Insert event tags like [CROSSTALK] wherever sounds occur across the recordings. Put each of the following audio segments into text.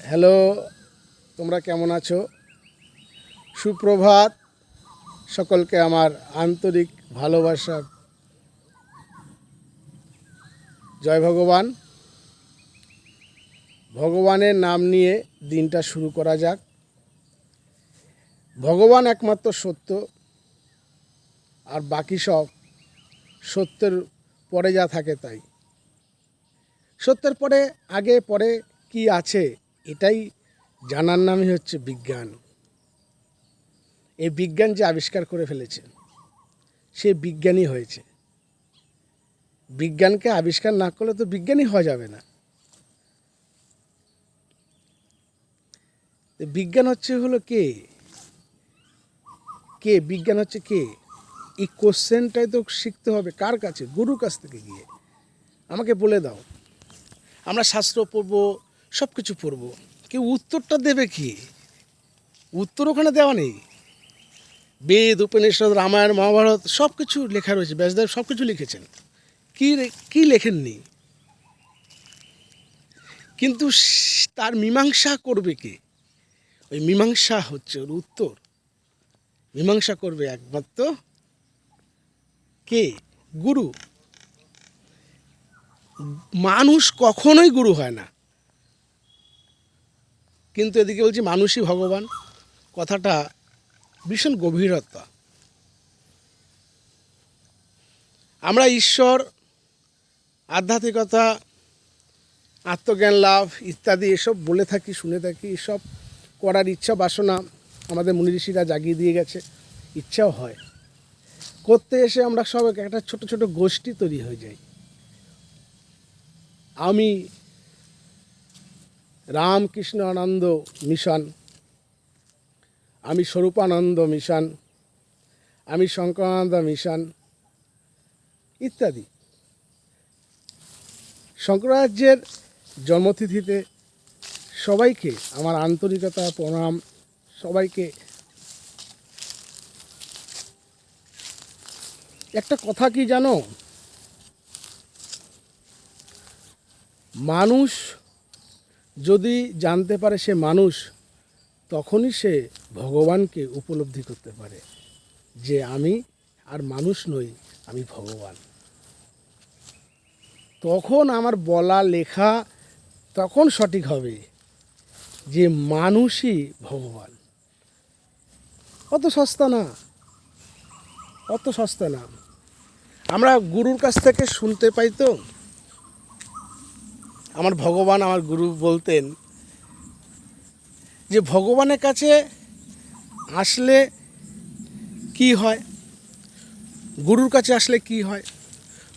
Hello, তোমরা কেমন আছো? সুপ্রভাত। সকলকে আমার আন্তরিক ভালোবাসা। জয় ভগবান। ভগবানের নাম নিয়ে দিনটা শুরু করা যাক। ভগবান একমাত্র সত্য, আর বাকি সব সত্যের পরে যা থাকে তাই। সত্যের পরে, আগে, পরে কি আছে? এটাই জানার নামই হচ্ছে বিজ্ঞান। এই বিজ্ঞান যে আবিষ্কার করে ফেলেছে, সে বিজ্ঞানী হয়েছে। বিজ্ঞানকে আবিষ্কার না করলে তো বিজ্ঞানী হওয়া যাবে না। বিজ্ঞান হচ্ছে হলো কে? কে? বিজ্ঞান হচ্ছে কে? এই কোশ্চেনটাই তো শিখতে হবে কার কাছে? গুরুর কাছ থেকে গিয়ে। আমাকে বলে দাও। আমরা শাস্ত্র পড়ব সব কিছু পড়ব। কেউ উত্তরটা দেবে কি? উত্তর ওখানে দেওয়া নেই। বেদ, উপনিষদ, রামায়ণ, মহাভারত সব কিছু লেখা রয়েছে। ব্যাসদেব সব কিছু লিখেছেন। কী কী লেখেননি? কিন্তু তার মীমাংসা করবে কে? ওই মীমাংসা হচ্ছে ওর উত্তর। মীমাংসা করবে একমাত্র কে? গুরু। মানুষ কখনোই গুরু হয় না। কিন্তু এদিকে বলছি মানুষই ভগবান। কথাটা ভীষণ গভীরতা। আমরা ঈশ্বর, আধ্যাত্মিকতা, আত্মজ্ঞান, লাভ ইত্যাদি এসব বলে থাকি, শুনে থাকি, এসব করার ইচ্ছা, বাসনা আমাদের মুনি ঋষিরা জাগিয়ে দিয়ে গেছে, ইচ্ছাও হয়। করতে এসে আমরা সব একটা ছোট ছোট গোষ্ঠী তৈরি হয়ে যাই। আমি রামকৃষ্ণ আনন্দ মিশন। আমি স্বরূপানন্দ মিশন। আমি শঙ্করানন্দ মিশন। ইত্যাদি। শঙ্করাচার্যের জন্মতিথিতে সবাইকে আমার আন্তরিকতা, প্রণাম, সবাইকে একটা কথা কি জানো? মানুষ যদি জানতে পারে সে মানুষ, তখনই সে ভগবানকে উপলব্ধি করতে পারে যে আমি আর মানুষ নই, আমি ভগবান। তখন আমার বলা লেখা তখন সঠিক হবে যে মানুষই ভগবান। অত সস্তা না, অত সস্তা না। আমরা গুরুর কাছ থেকে শুনতে পাই তো আমার ভগবান, আমার গুরু বলতেন যে, ভগবানের কাছে আসলে কি হয়? গুরুর কাছে আসলে কি হয়?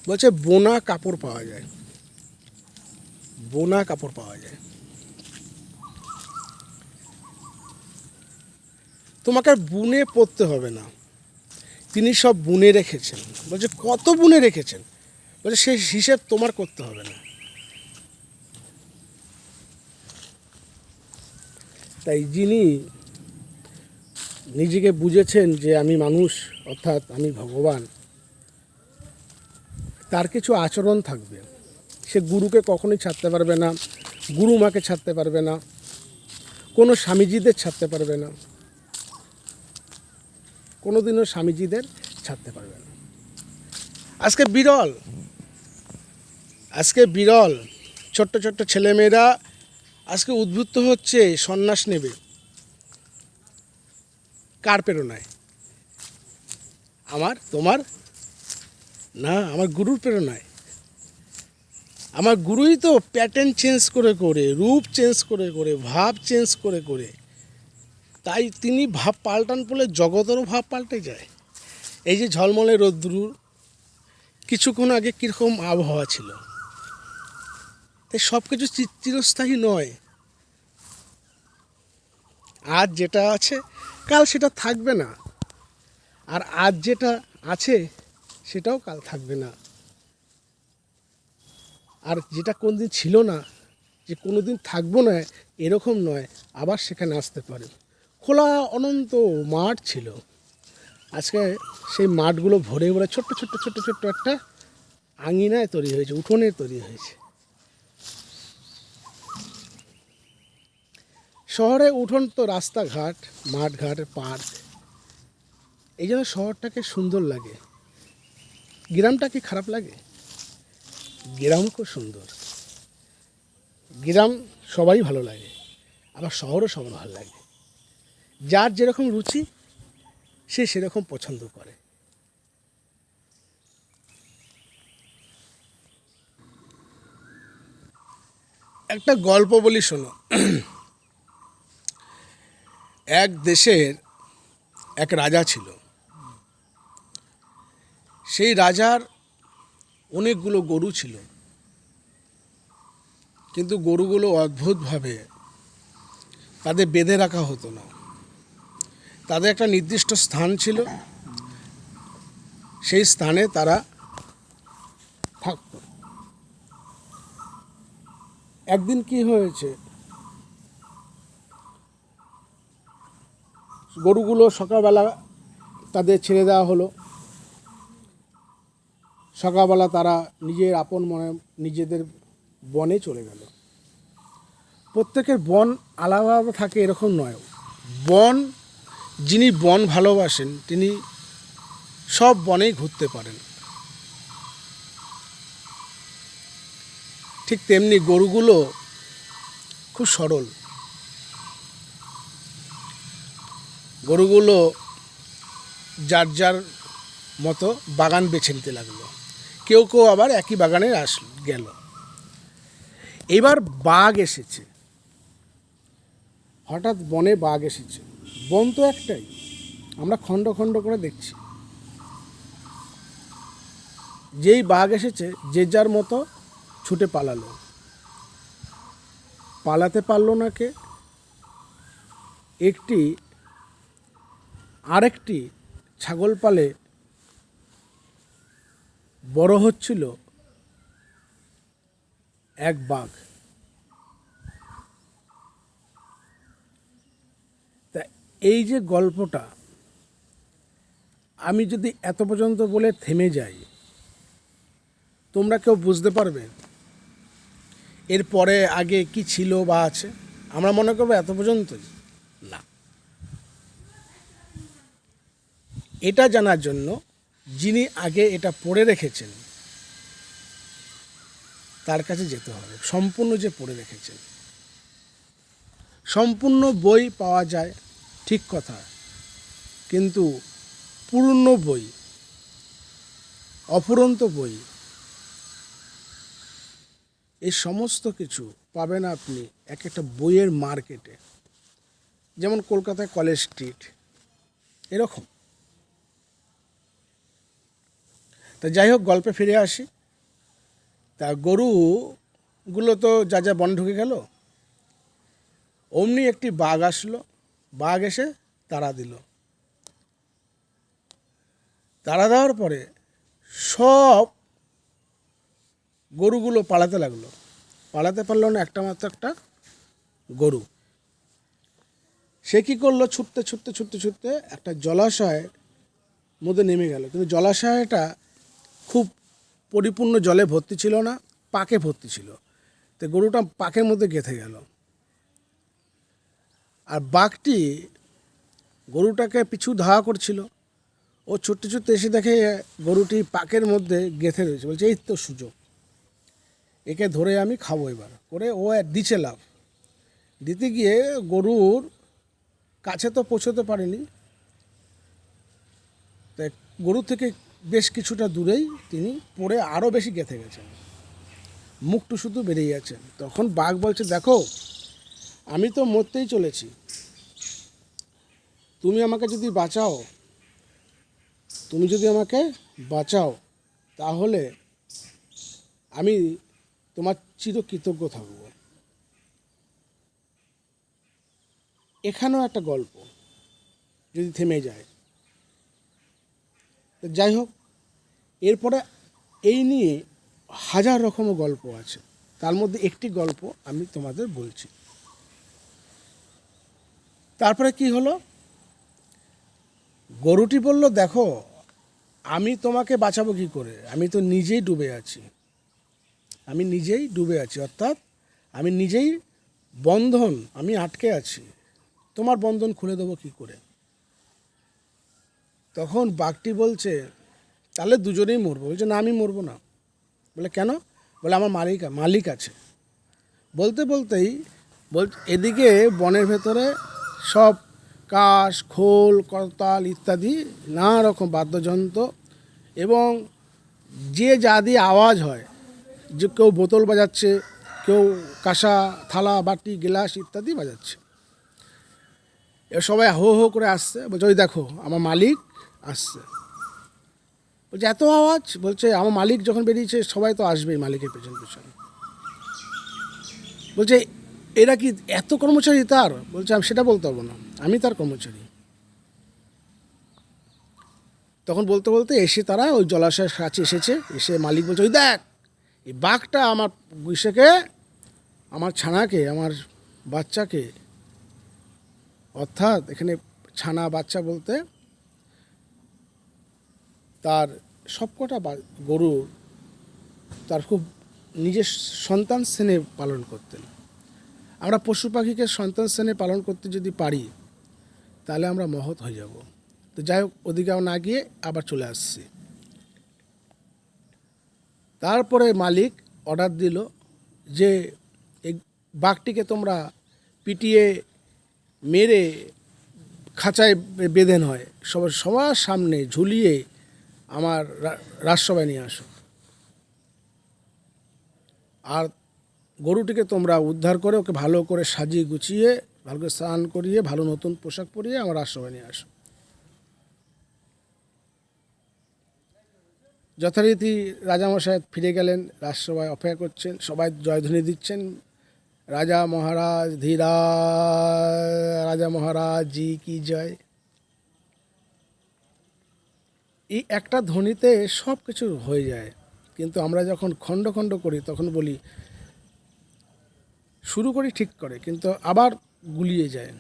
বলছে, বোনা কাপড় পাওয়া যায়। বোনা কাপড় পাওয়া যায়। তোমাকে বুনে পড়তে হবে না। তিনি সব বুনে রেখেছেন। বলছে, কত বুনে রেখেছেন? বলছে, সেই হিসেব তোমার করতে হবে না। তাই যিনি নিজেকে বুঝেছেন যে আমি মানুষ, অর্থাৎ আমি ভগবান, তার কিছু আচরণ থাকবে। সে গুরুকে কখনোই ছাড়তে পারবে না, গুরু মাকে ছাড়তে পারবে না, কোনো স্বামীজিদের ছাড়তে পারবে না, কোনোদিনও স্বামীজিদের ছাড়তে পারবে না। আজকে বিরল আজকে বিরল, ছোট্ট ছোট্ট ছেলেমেয়েরা আজকে উদ্বুদ্ধ হচ্ছে সন্ন্যাস নেবে। কার প্রেরণায়? আমার, তোমার? না, আমার গুরুর প্রেরণায়। আমার গুরুই তো প্যাটার্ন চেঞ্জ করে করে, রূপ চেঞ্জ করে করে, ভাব চেঞ্জ করে করে, তাই তিনি ভাব পাল্টান বলে জগতেরও ভাব পাল্টে যায়। এই যে ঝলমলে রোদ্রুর, কিছুক্ষণ আগে কীরকম আবহাওয়া ছিল? তাই সব কিছু চিরস্থায়ী নয়। আজ যেটা আছে, কাল সেটা থাকবে না। আর আজ যেটা আছে, সেটাও কাল থাকবে না। আর যেটা কোনোদিন ছিল না, যে কোনো দিন থাকব না, এরকম নয়, আবার সেখানে আসতে পারে। খোলা অনন্ত মাঠ ছিল। আজকে সেই মাঠগুলো ভরে ভরে ছোট্ট ছোট্ট ছোট্ট ছোট্ট একটা আঙিনায় তৈরি হয়েছে, উঠোনে তৈরি হয়েছে। শহরে উঠোন তো রাস্তাঘাট, মাঠঘাট, পার্ক, এই জন্য শহরটাকে সুন্দর লাগে। গ্রামটা কি খারাপ লাগে? গ্রাম খুব সুন্দর। গ্রাম সবাই ভালো লাগে, আবার শহরও সবার ভালো লাগে। যার যেরকম রুচি, সে সেরকম পছন্দ করে। একটা গল্প বলি শোনো। এক দেশের এক রাজা ছিল। সেই রাজার অনেকগুলো গরু ছিল। কিন্তু গরুগুলো অদ্ভুতভাবে তাদের বেঁধে রাখা হতো না। তাদের একটা নির্দিষ্ট স্থান ছিল। সেই স্থানে তারা থাকতো। একদিন কি হয়েছে? গরুগুলো সকালবেলা তাদের ছেড়ে দেওয়া হলো। সকালবেলা তারা নিজের আপন মনে নিজেদের বনে চলে গেল। প্রত্যেকের বন আলাদা থাকে এরকম নয়। বন, যিনি বন ভালোবাসেন, তিনি সব বনেই ঘুরতে পারেন। ঠিক তেমনি গরুগুলো খুব সরল। গরুগুলো যার যার মতো বাগান বেছে নিতে লাগল। কেউ কেউ আবার একই বাগানে আস গেল। এবার বাঘ এসেছে। হঠাৎ বনে বাঘ এসেছে। বন তো একটাই। আমরা খণ্ড খণ্ড করে দেখছি। যেই বাঘ এসেছে, যে যার মতো ছুটে পালালো। পালাতে পারল না কে? একটি আরেকটি ছাগল পালে বড় হচ্ছিল এক বাঘ। তা এই যে গল্পটা, আমি যদি এত পর্যন্ত বলে থেমে যাই, তোমরা কেউ বুঝতে পারবে এরপরে আগে কি ছিল বা আছে? আমরা মনে করব এত পর্যন্তই। না। এটা জানার জন্য যিনি আগে এটা পড়ে রেখেছেন, তার কাছে যেতে হবে। সম্পূর্ণ যে পড়ে রেখেছেন। সম্পূর্ণ বই পাওয়া যায়, ঠিক কথা। কিন্তু পূর্ণ বই, অফুরন্ত বই এই সমস্ত কিছু পাবেন আপনি এক একটা বইয়ের মার্কেটে। যেমন কলকাতায় কলেজ স্ট্রিট, এরকম। তা যাই হোক, গল্পে ফিরে আসি। তা গরুগুলো তো যা যা বন ঢুকে গেল, অমনি একটি বাঘ আসলো। বাঘ এসে তাড়া দিল। তাড়া দেওয়ার পরে সব গরুগুলো পালাতে লাগল। পালাতে পারল না একটা মাত্র একটা গরু। সে কী করল? ছুটতে ছুটতে ছুটতে ছুটতে একটা জলাশয়ের মধ্যে নেমে গেল। কিন্তু জলাশয়টা খুব পরিপূর্ণ জলে ভর্তি ছিল না, পাকে ভর্তি ছিল। তো গরুটা পাকের মধ্যে গেঁথে গেল। আর বাঘটি গরুটাকে পিছু ধাওয়া করছিল। ও ছুটতে ছুটতে এসে দেখে গরুটি পাকের মধ্যে গেঁথে রয়েছে। বলছে, এই তো সুযোগ। একে ধরে আমি খাব এবার। করে ও দিচ্ছে লাভ দিতে গিয়ে গরুর কাছে তো পৌঁছতে পারেনি। তাই গরু থেকে বেশ কিছুটা দূরেই তিনি পড়ে আরও বেশি গেঁথে গেছেন। মুখটু শুধু বেরিয়ে যাচ্ছেন তখন বাঘ বলছে, দেখো, আমি তো মরতেই চলেছি। তুমি আমাকে যদি বাঁচাও, তুমি যদি আমাকে বাঁচাও, তাহলে আমি তোমার চিরকৃতজ্ঞ থাকব। এখানেও একটা গল্প, যদি থেমে যায়। যাই হোক, এরপরে এই নিয়ে হাজার রকম গল্প আছে। তার মধ্যে একটি গল্প আমি তোমাদের বলছি। তারপরে কি হলো? গরুটি বলল, দেখো, আমি তোমাকে বাঁচাবো কি করে? আমি তো নিজেই ডুবে আছি। আমি নিজেই ডুবে আছি, অর্থাৎ আমি নিজেই বন্ধন, আমি আটকে আছি। তোমার বন্ধন খুলে দেবো কি করে? তখন বাঘটি বলছে, তাহলে দুজনেই মরবো। বলছে, না, আমি মরবো না। বলে, কেন? বলে, আমার মালিক মালিক আছে। বলতে বলতেই বল, এদিকে বনের ভেতরে সব কাশ, খোল, করতাল ইত্যাদি নানা রকম বাদ্যযন্ত্র এবং যে যা দিয়ে আওয়াজ হয়, যে কেউ বোতল বাজাচ্ছে, কেউ কাঁসা, থালা, বাটি, গ্লাস ইত্যাদি বাজাচ্ছে। সবাই হো হো করে আসছে। বলছে, ওই দেখো, আমার মালিক আসছে। বলছে, এত আওয়াজ? বলছে, আমার মালিক যখন বেরিয়েছে, সবাই তো আসবেই মালিকের পেছন পেছন। বলছে, এরা কি এত কর্মচারী তার? বলছে, আমি সেটা বলতে পারব না। আমি তার কর্মচারী। তখন বলতে বলতে এসে তারা ওই জলাশয়ের কাছে এসেছে। এসে মালিক বলছে, ওই দেখ, এই বাঘটা আমার ইসেকে, আমার ছানাকে, আমার বাচ্চাকে, অর্থাৎ এখানে ছানা বাচ্চা বলতে তার সবকটা গরু তার খুব নিজের সন্তান শ্রেণে পালন করতেন। আমরা পশু পাখিকে সন্তান শ্রেণে পালন করতে যদি পারি, তাহলে আমরা মহৎ হয়ে যাব। তো যাই হোক ওদিকেও না গিয়ে আবার চলে আসছি। তারপরে মালিক অর্ডার দিল যে, এই বাঘটিকে তোমরা পিটিয়ে মেরে খাঁচায় বেঁধে নয়, সবার সবার সামনে ঝুলিয়ে আমার রাজসভায় নিয়ে আসো। আর গরুটিকে তোমরা উদ্ধার করে ওকে ভালো করে সাজিয়ে গুছিয়ে, ভালো করে স্নান করিয়ে, ভালো নতুন পোশাক পরিয়ে আমার রাজসভায় নিয়ে আসো। যথারীতি রাজামশাই ফিরে গেলেন, রাজসভায় অপেক্ষা করছেন, সবাই জয়ধ্বনি দিচ্ছেন। রাজা মহারাজ, ধীরা, রাজা মহারাজ জি কি জয়। এই একটা ধ্বনিতে সব কিছু হয়ে যায়। কিন্তু আমরা যখন খণ্ড খণ্ড করি, তখন বলি, শুরু করি, ঠিক করে, কিন্তু আবার গুলিয়ে যায়।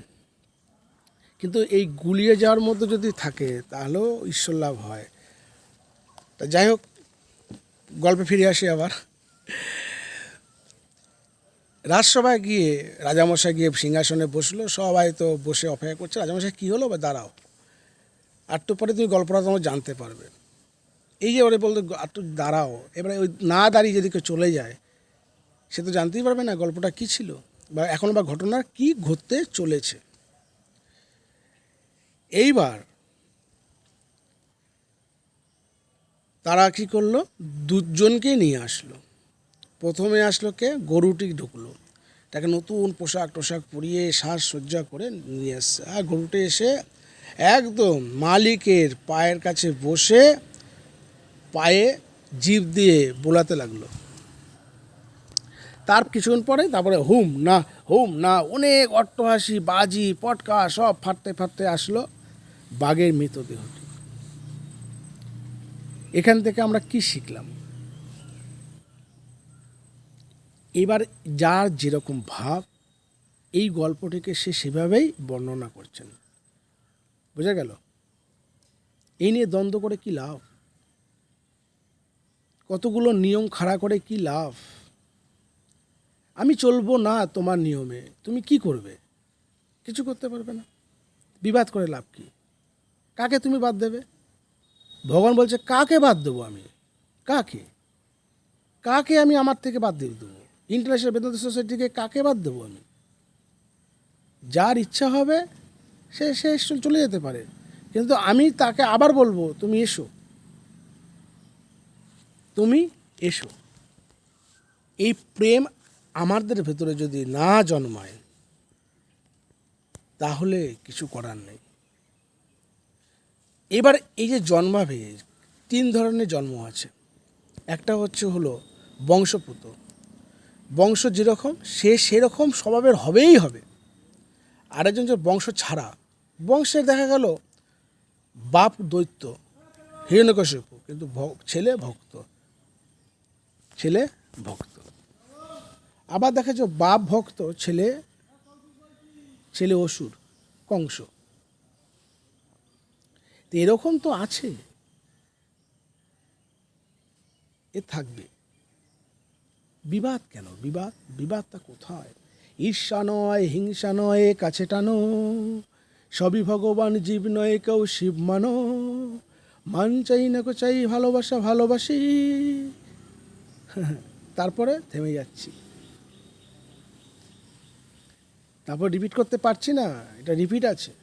কিন্তু এই গুলিয়ে যাওয়ার মধ্যে যদি থাকে, তাহলেও ঈশ্বর লাভ হয়। তা যাই হোক, গল্পে ফিরে আসি আবার। রাজসভায় গিয়ে, রাজামশাই গিয়ে সিংহাসনে বসল, সবাই তো বসে অপেক্ষা করছে, রাজামশাই, কী হলো বা দাঁড়াও? আরটু পরে তুমি গল্পটা তোমার জানতে পারবে। এই যে ওরে বলতো একটু দাঁড়াও, এবারে ওই না দাঁড়িয়ে যদি কেউ চলে যায়, সে তো জানতেই পারবে না গল্পটা কী ছিল বা এখন বা ঘটনা কি ঘটতে চলেছে। এইবার তারা কি করল? দুজনকে নিয়ে আসলো। প্রথমে আসলো কে? গরুটি ঢুকলো। তাকে নতুন পোশাক টোশাক পরিয়ে সাজসজ্জা করে নিয়ে এসছে। আর গরুটি এসে একদম মালিকের পায়ের কাছে বসে পায়ে জিভ দিয়ে বোলাতে লাগল। তার কিছুক্ষণ পরে তারপরে হুম, না হুম, না, অনেক অট্টহাসি, বাজি, পটকা সব ফাটতে ফাটতে আসলো বাঘের মৃতদেহটি। এখান থেকে আমরা কি শিখলাম? এবার যার যেরকম ভাব, এই গল্পটিকে সে সেভাবেই বর্ণনা করছেন। বোঝা গেল? এই নিয়ে দ্বন্দ্ব করে কি লাভ? কতগুলো নিয়ম খাড়া করে কি লাভ? আমি চলবো না তোমার নিয়মে, তুমি কি করবে? কিছু করতে পারবে না। বিবাদ করে লাভ কি? কাকে তুমি বাদ দেবে? ভগবান বলছে, কাকে বাদ দেবো আমি? কাকে? কাকে আমি আমার থেকে বাদ দিয়ে দেবো? ইন্টারন্যাশনাল বেদান্ত সোসাইটিকে কাকে বাদ দেবো আমি? যার ইচ্ছা হবে সে সে চলে যেতে পারে। কিন্তু আমি তাকে আবার বলব, তুমি এসো। তুমি এসো। এই প্রেম আমাদের ভেতরে যদি না জন্মায়, তাহলে কিছু করার নেই। এবার এই যে জন্মাবে তিন ধরনের জন্ম আছে। একটা হচ্ছে হলো বংশপুত বংশ যেরকম, সে সেরকম স্বভাবের হবেই হবে। আরেকজন যে বংশ ছাড়া। বংশের দেখা গেল, বাপ দৈত্য হিরণ্যকশিপু কিন্তু ছেলে ভক্ত ছেলে ভক্ত। আবার দেখা যায় বাপ ভক্ত, ছেলে ছেলে অসুর, কংস। তো এরকম তো আছে। এ থাকবে। বিবাদ কেন? বিবাদ, বিবাদটা কোথায়? ঈর্ষা নয়, হিংসা নয় কাছে টানো সবই ভগবান জীব নয় কেউ শিব মানো। মান চাই না কো চাই ভালোবাসা ভালোবাসি। [LAUGHS] তারপরে থেমে যাচ্ছি। তারপর রিপিট করতে পারছি না, এটা রিপিট আছে।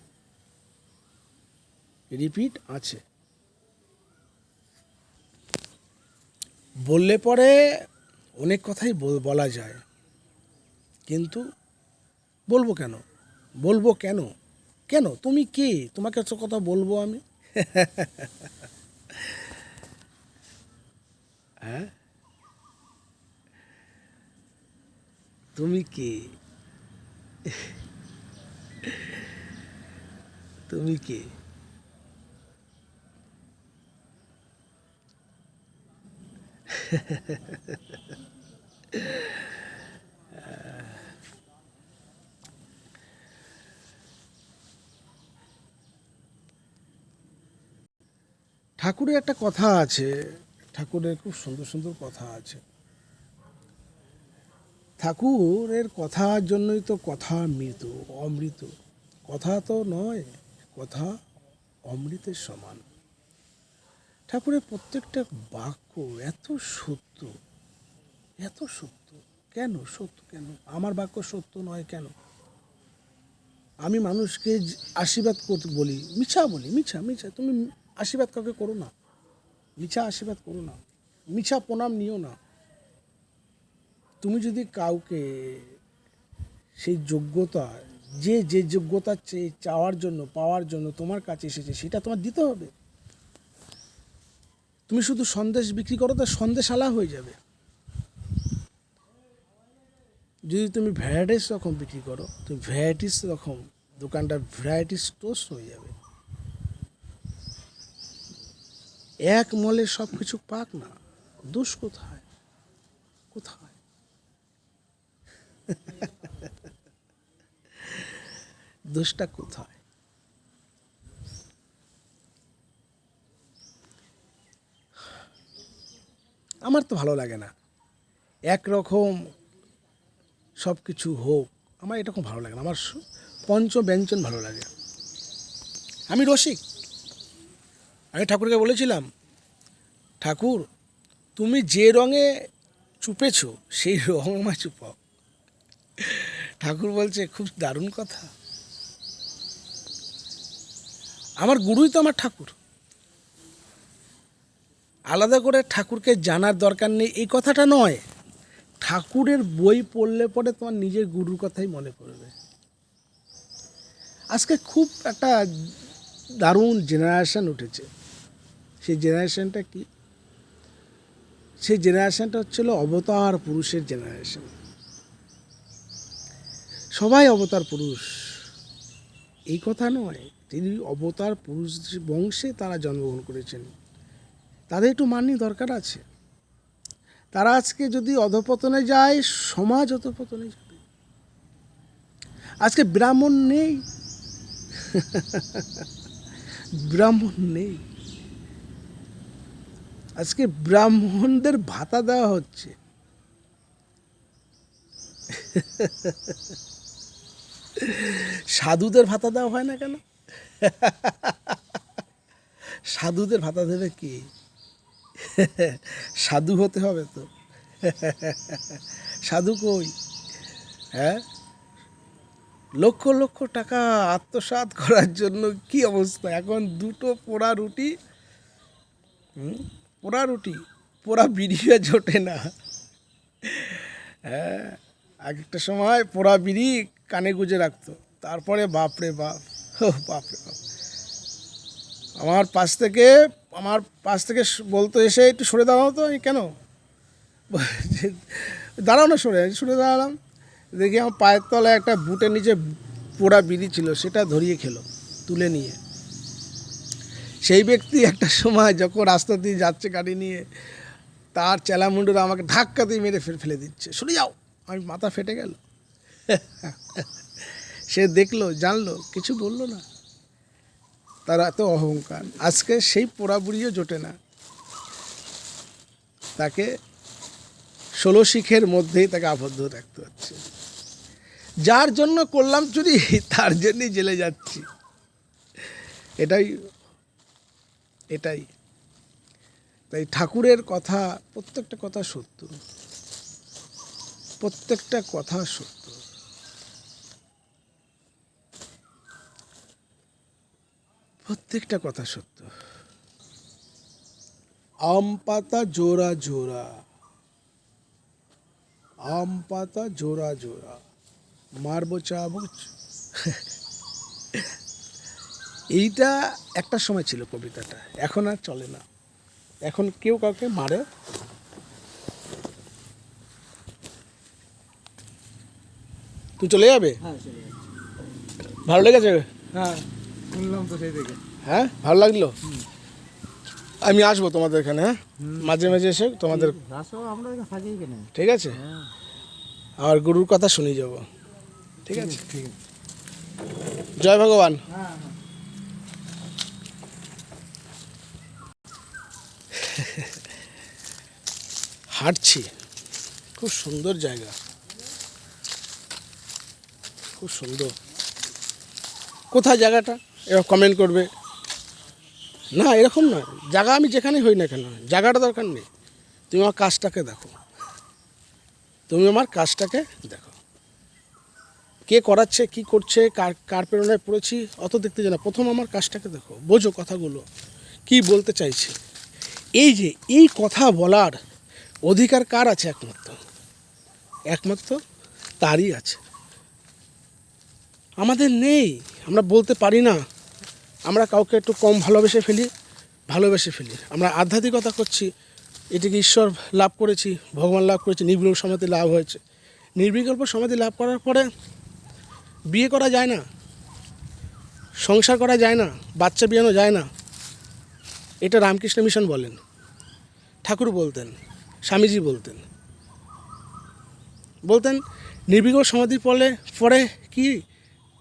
রিপিট আছে। বললে পরে অনেক কথাই বল- বলা যায়। কিন্তু বলব কেন? বলব কেন? কেন? তুমি কে? তোমাকে কথা বলব আমি? [LAUGHS] হ্যাঁ? তুমি কে? [LAUGHS] তুমি কে? [LAUGHS] ঠাকুরের একটা কথা আছে, ঠাকুরের খুব সুন্দর সুন্দর কথা আছে। ঠাকুরের কথার জন্যই তো কথা মৃত, অমৃত। কথা তো নয়, কথা অমৃতের সমান। ঠাকুরের প্রত্যেকটা বাক্য এত সত্য এত সত্য। কেন সত্য কেন? আমার বাক্য সত্য নয় কেন? আমি মানুষকে আশীর্বাদ করতে বলি, মিছা বলি, মিছা মিছা। তুমি আশীর্বাদ কাউকে করো না। মিছা আশীর্বাদ করো না। মিছা প্রণাম নিও না। তুমি যদি কাউকে সেই যোগ্যতা, যে যে যোগ্যতা চেয়ে চাওয়ার জন্য, পাওয়ার জন্য তোমার কাছে এসেছে, সেটা তোমার দিতে হবে। তুমি শুধু সন্দেশ বিক্রি করো, তো সন্দেশ আলা হয়ে যাবে। যদি তুমি ভ্যারাইটিস রকম বিক্রি করো, তুমি ভ্যারাইটিস রকম দোকানটা ভ্যারাইটিস টোস্ট হয়ে যাবে। এক মলে সব কিছু পাক না। দোষ কোথায়? কোথায়? দোষটা কোথায়? আমার তো ভালো লাগে না। একরকম সব কিছু হোক, আমার এরকম ভালো লাগে না। আমার পঞ্চ ব্যঞ্জন ভালো লাগে। আমি রসিক। আমি ঠাকুরকে বলেছিলাম, ঠাকুর, তুমি যে রঙে চুপেছ, সেই রং আমার চুপাও। ঠাকুর বলছে, খুব দারুণ কথা। আমার গুরুই তো আমার ঠাকুর। আলাদা করে ঠাকুরকে জানার দরকার নেই, এই কথাটা নয়। ঠাকুরের বই পড়লে পরে তোমার নিজের গুরুর কথাই মনে পড়বে। আজকে খুব একটা দারুণ জেনারেশন উঠেছে। সেই জেনারেশনটা কি? সেই জেনারেশনটা হচ্ছিল অবতার পুরুষের জেনারেশন সবাই অবতার পুরুষ। এই কথা নয় তিনি অবতার পুরুষ বংশে তারা জন্মগ্রহণ করেছেন। তাদের একটু মানি দরকার আছে। তারা আজকে যদি অধপতনে যায়, সমাজ অধপতনে যাবে। আজকে ব্রাহ্মণ নেই। [LAUGHS] ব্রাহ্মণ নেই। আজকে ব্রাহ্মণদের ভাতা দেওয়া হচ্ছে। সাধুদের ভাতা দেওয়া হয় না কেন? সাধুদের ভাতা দেবে কি? সাধু হতে হবে তো। সাধু কই? হ্যাঁ? লক্ষ লক্ষ টাকা আত্মসাৎ করার জন্য কি অবস্থা? এখন দুটো পোড়া রুটি হুম, পোড়া রুটি পোড়া বিড়িও জোটে না। হ্যাঁ এক একটা সময় পোড়া বিড়ি কানে গুজে রাখতো। তারপরে বাপরে বাপ বাপরে বাপ। আমার পাশ থেকে আমার পাশ থেকে বলতো এসে একটু সরে দাঁড়াও তো কেন? বলছে, [LAUGHS] দাঁড়াও না সরে সরে দাঁড়ালাম। দেখি আমার পায়ের তলায় একটা বুটের নিচে পোড়া বিড়ি ছিল সেটা ধরিয়ে খেলো তুলে নিয়ে। সেই ব্যক্তি একটা সময় যখন রাস্তা দিয়ে যাচ্ছে গাড়ি নিয়ে, তার চেলামুন্ডুরা আমাকে ধাক্কা দিয়ে মেরে ফেলে দিচ্ছে। সরে যাও, আমি মাথা ফেটে গেল। [LAUGHS] সে দেখল, জানলো, কিছু বলল না। তার এত অহংকার। আজকে সেই পোড়া বুড়িও জোটে না। তাকে ষোলো শিখের মধ্যেই তাকে আবদ্ধ রাখতে হচ্ছে। যার জন্য করলাম চুরি তার জন্যই জেলে যাচ্ছি। এটাই এটাই। তাই ঠাকুরের কথা, প্রত্যেকটা কথা সত্য। প্রত্যেকটা কথা সত্য। প্রত্যেকটা কথা সত্য। আম পাতা জোড়া জোড়া। আম পাতা জোড়া জোড়া। মারবো চাবুচ [LAUGHS] এইটা একটা সময় ছিল কবিতাটা। এখন আর চলে না। এখন কেউ কাউকে মারে। তুই চলে যাবে? হ্যাঁ ভালো লেগেছে? হ্যাঁ শুনলাম তো সেই থেকে হ্যাঁ ভালো লাগল? আমি আসব তোমাদের এখানে হ্যাঁ? মাঝে মাঝে এসে তোমাদের ঠিক আছে? হ্যাঁ। আর গুরুর কথা শুনে যাব। ঠিক আছে? ঠিক আছে। জয় ভগবান। হাঁটছি। খুব সুন্দর জায়গা। খুব সুন্দর। কোথায় জায়গাটা? এবার কমেন্ট করবে। না, এরকম নয় জায়গা আমি যেখানে হই না কেন, জায়গাটা দরকার নেই। তুমি আমার কাজটাকে দেখো। তুমি আমার কাজটাকে দেখো। কে করাচ্ছে, কি করছে, কার কার প্রেরণায় পড়েছি, অত দেখতে জানা প্রথম আমার কাজটাকে দেখো। বোঝো কথাগুলো। কি বলতে চাইছি। এই যে, এই কথা বলার অধিকার কার আছে একমাত্র? একমাত্র তারই আছে। আমাদের নেই, আমরা বলতে পারি না। আমরা কাউকে একটু কম ভালোবেসে ফেলি ভালোবেসে ফেলি। আমরা আধ্যাত্মিকতা করছি, এটিকে ঈশ্বর লাভ করেছি, ভগবান লাভ করেছি, নির্বিকল্প সমাধি লাভ হয়েছে। নির্বিকল্প সমাধি লাভ করার পরে বিয়ে করা যায় না, সংসার করা যায় না, বাচ্চা বিয়ানো যায় না। এটা রামকৃষ্ণ মিশন বলেন। ঠাকুর বলতেন স্বামীজি বলতেন। বলতেন নির্বিকল্প সমাধির পরে পরে কি?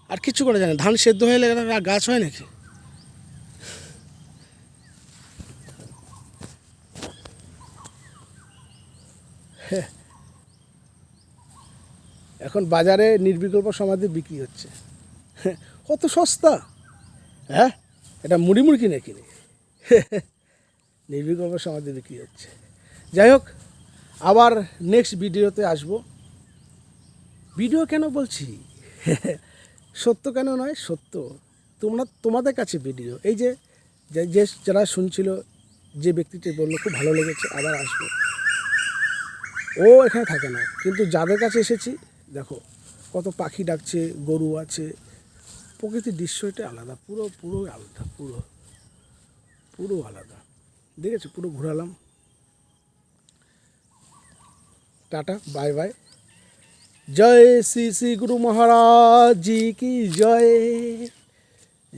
আর কিছু করা যায় না। ধান সেদ্ধ হয়ে গেলে গাছ হয় নাকি? এখন বাজারে নির্বিকল্প সমাধি বিক্রি হচ্ছে। কত সস্তা। হ্যাঁ এটা মুড়ি মুড়ি কিনে কিনে নির্বিকল্প সমাধি বিক্রি হচ্ছে। যাই হোক, আবার নেক্সট ভিডিওতে আসব। ভিডিও কেন বলছি? [LAUGHS] সত্য কেন নয়? সত্য। তোমরা, তোমাদের কাছে ভিডিও। এই যে, যে- যারা শুনছিল, যে ব্যক্তিটি বলল, খুব ভালো লেগেছে, আবার আসব। ও এখানে থাকে না, কিন্তু যাদের কাছে এসেছি, দেখো, কত পাখি ডাকছে, গরু আছে, প্রকৃতির দৃশ্যটা আলাদা, পুরো পুরো আলাদা, পুরো পুরো আলাদা। দেখেছ? পুরো ঘোরালাম। Tata, bye bye. জয় শ্রী শ্রী গুরু মহারাজ জি কি জয়?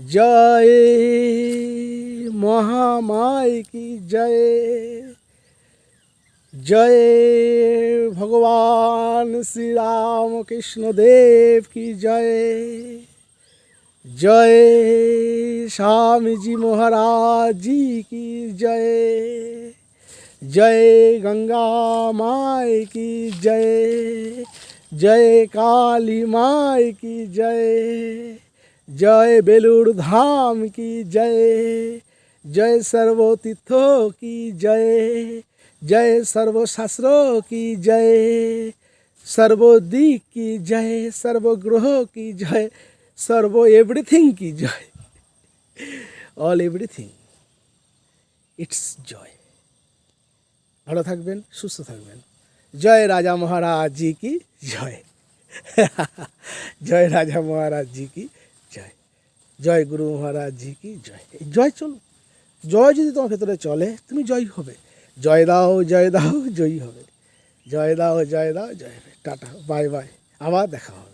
জয় মহামায় কি জয়? জয় ভগবান শ্রী রাম কৃষ্ণ দেব কি জয়? জয় স্বামীজি মহারাজ জি কি জয়? जय गंगा माई की जय जय काली माई की जय जय बेलूर धाम की जय जय सर्वोतीर्थों की जय जय सर्वशास्त्रों की जय, सर्वोदीक की जय, सर्वग्रहों की जय, सर्व एवरीथिंग की जय। ऑल एवरीथिंग इट्स जॉय ভালো থাকবেন, সুস্থ থাকবেন। জয় রাজা মহারাজ জি কি, জয়। [LAUGHS] জয় রাজা মহারাজ জি কি, জয়। জয় গুরু মহারাজ জি কি, জয়। জয় চলো জয় যদি তোমার ভেতরে চলে, তুমি জয় হবে। জয় দাও জয় দাও, জয়ী হবে। জয় দাও জয় দাও, জয় হবে। Tata, bye bye. আবার দেখা হবে।